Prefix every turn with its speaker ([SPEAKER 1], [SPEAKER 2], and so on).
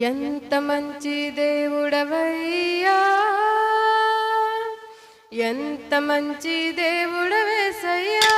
[SPEAKER 1] ఎంత మంచి దేవుడవయ్యా? ఎంత మంచి దేవుడవేసయ్యా?